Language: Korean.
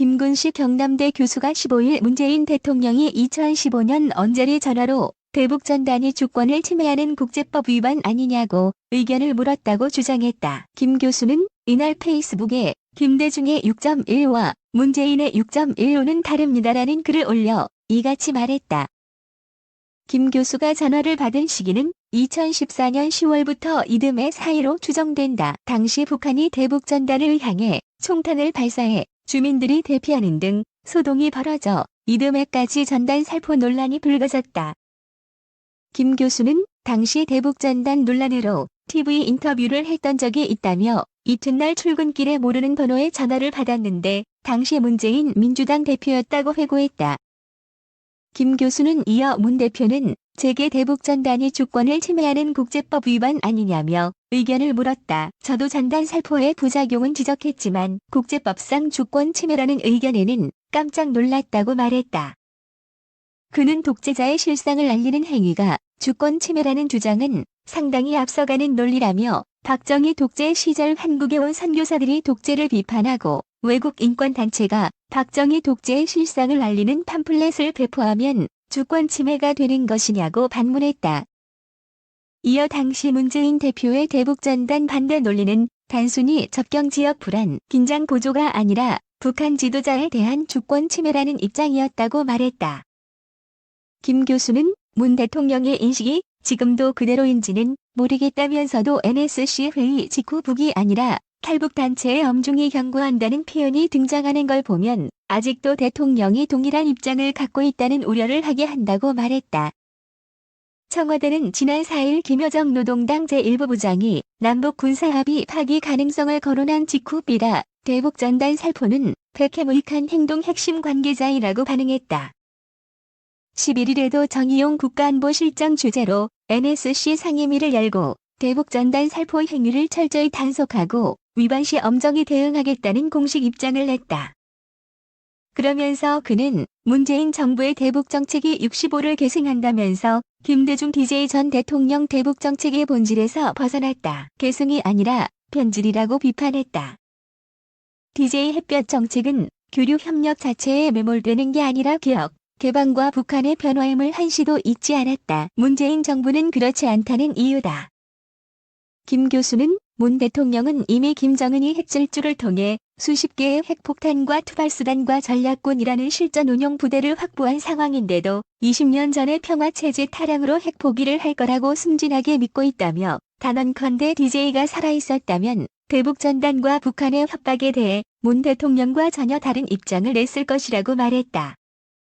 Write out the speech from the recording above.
김군식 경남대 교수가 15일 문재인 대통령이 2015년 언저리 전화로 대북 전 단위 주권을 침해하는 국제법 위반 아니냐고 의견을 물었다고 주장했다. 김 교수는 이날 페이스북에 김대중의 6.1와 문재인의 6.15는 다릅니다라는 글을 올려 이같이 말했다. 김 교수가 전화를 받은 시기는 2014년 10월부터 이듬해 사이로 추정된다. 당시 북한이 대북 전단을 향해 총탄을 발사해 주민들이 대피하는 등 소동이 벌어져 이듬해까지 전단 살포 논란이 불거졌다. 김 교수는 당시 대북전단 논란으로 TV 인터뷰를 했던 적이 있다며 이튿날 출근길에 모르는 번호의 전화를 받았는데 당시 문재인 민주당 대표였다고 회고했다. 김 교수는 이어 문 대표는 제게 대북전단이 주권을 침해하는 국제법 위반 아니냐며 의견을 물었다. 저도 전단 살포의 부작용은 지적했지만 국제법상 주권 침해라는 의견에는 깜짝 놀랐다고 말했다. 그는 독재자의 실상을 알리는 행위가 주권 침해라는 주장은 상당히 앞서가는 논리라며 박정희 독재 시절 한국에 온 선교사들이 독재를 비판하고 외국 인권단체가 박정희 독재의 실상을 알리는 팜플렛을 배포하면 주권 침해가 되는 것이냐고 반문했다. 이어 당시 문재인 대표의 대북전단 반대 논리는 단순히 접경지역 불안, 긴장 고조가 아니라 북한 지도자에 대한 주권 침해라는 입장이었다고 말했다. 김 교수는 문 대통령의 인식이 지금도 그대로인지는 모르겠다면서도 NSC 회의 직후 북이 아니라 탈북 단체에 엄중히 경고한다는 표현이 등장하는 걸 보면 아직도 대통령이 동일한 입장을 갖고 있다는 우려를 하게 한다고 말했다. 청와대는 지난 4일 김여정 노동당 제1부 부장이 남북 군사합의 파기 가능성을 거론한 직후 삐라 대북 전단 살포는 백해무익한 행동 핵심 관계자이라고 반응했다. 11일에도 정의용 국가안보실장 주재로 NSC 상임위를 열고 대북 전단 살포 행위를 철저히 단속하고 위반 시 엄정히 대응하겠다는 공식 입장을 냈다. 그러면서 그는 문재인 정부의 대북 정책이 65를 계승한다면서 김대중 DJ 전 대통령 대북 정책의 본질에서 벗어났다. 계승이 아니라 변질이라고 비판했다. DJ 햇볕 정책은 교류 협력 자체에 매몰되는 게 아니라 개혁, 개방과 북한의 변화임을 한시도 잊지 않았다. 문재인 정부는 그렇지 않다는 이유다. 김 교수는 문 대통령은 이미 김정은이 핵질주를 통해 수십 개의 핵폭탄과 투발수단과 전략군이라는 실전 운용 부대를 확보한 상황인데도 20년 전의 평화체제 타령으로 핵포기를 할 거라고 순진하게 믿고 있다며 단언컨대 DJ가 살아있었다면 대북 전단과 북한의 협박에 대해 문 대통령과 전혀 다른 입장을 냈을 것이라고 말했다.